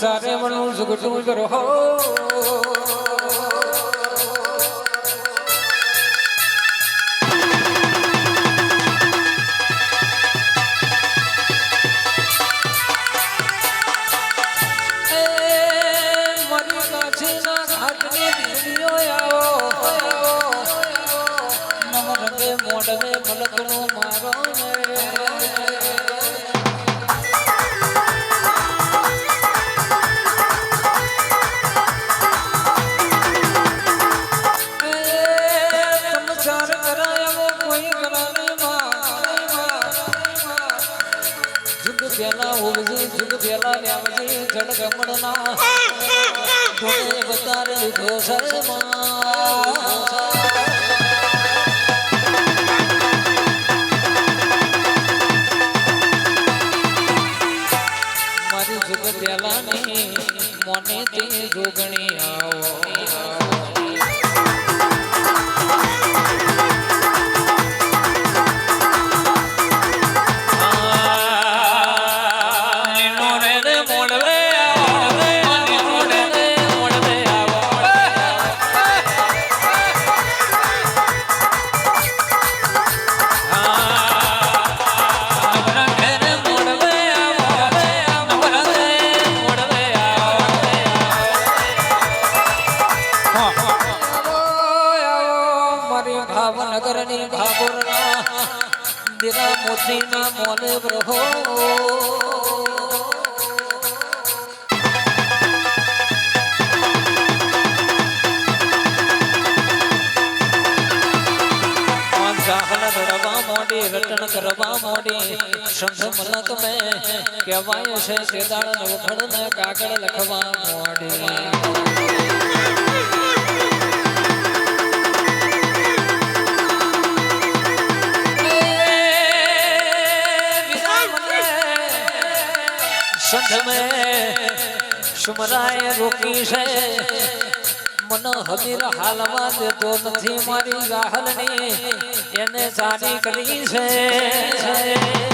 સારે મનું જુગટું કરો. નવ મલકનો મારો. પેલા હોવજી જુગ પેલા ન્યાવજી જડ ગમણના ધોને બતારે લીધો શર્મા મારી જુગ પેલાની મને તે જોગણી આવો. શંખ મલક મેં કહેવાય છે કેદાળ નવખડ ને કાગળ લખવા મોડી સંત મેં. સુમરાય રોકી છે. મન હમીર હાલમાં દેતો નથી મારી રાહલની. એને સારી કરી છે.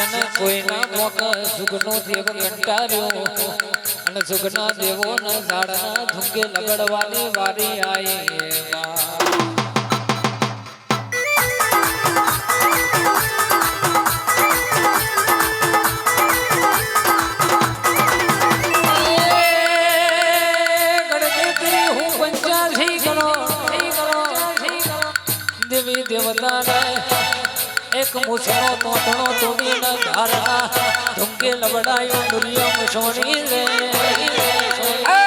જેને કોઈના મોક સુગનો દેવ કંટાર્યો. અને સુગના દેવો ને ઝાડના ધુંગે લગડવાની વારી ગણો. દેવી દેવતાને એક મુછનો તોતણો તોડીને ધારના ધુંકે લબડાયો દુનિયા મુછોની રે.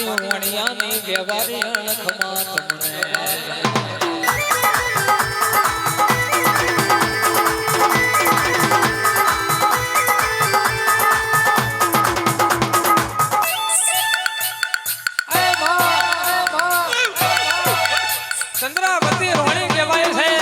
મારી વણિયાની વ્યવહારી અણખમાં તમને ચંદ્રાવતી રોણી કહેવાય છે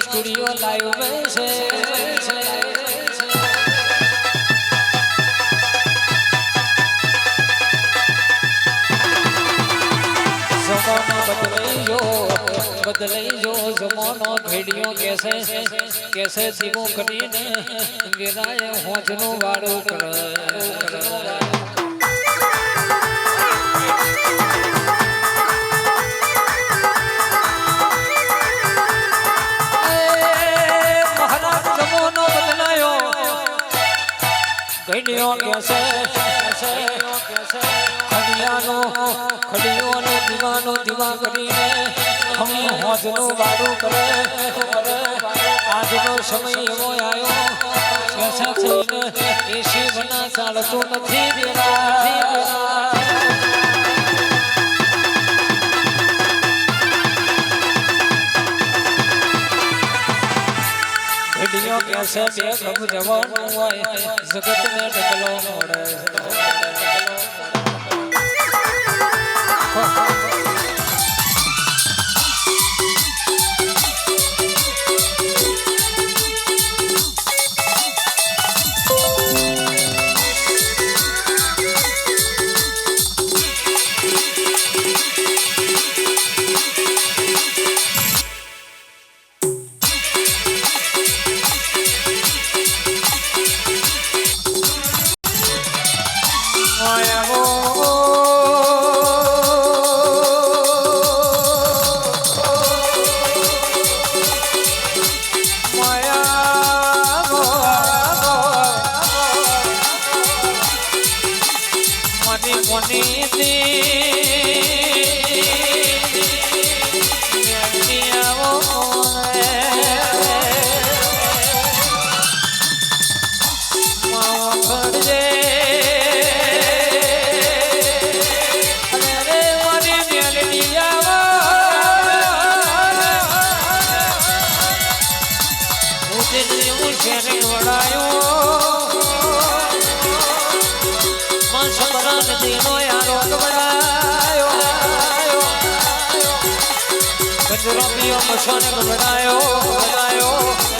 સ્ટુડિયો લાઈવ છે બદલાઈ કેસે કેસે જીવો કરીને વિરાય હોજનું વાળું કર. ઘડીઓ કેસે ખડિયાનો ખડિયોને દીવાનો દીવા કરીને હમી હોજનું વાડું કરે આજનો સમય એવો આવ્યો કેસા થઈને એ શિવના ચાલતું નથી દેવા. ઘડીઓ કેસે બે કબ જવાનું હોય જગતને ડગલો મોડે Mano, só parando de noia. મંજૂરો પીઓ મશોને ગભરાયો ગભરાયો.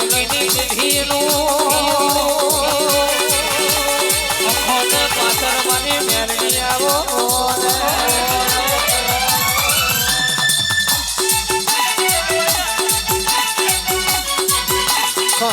સોલંકીની ચિઠ્ઠીનું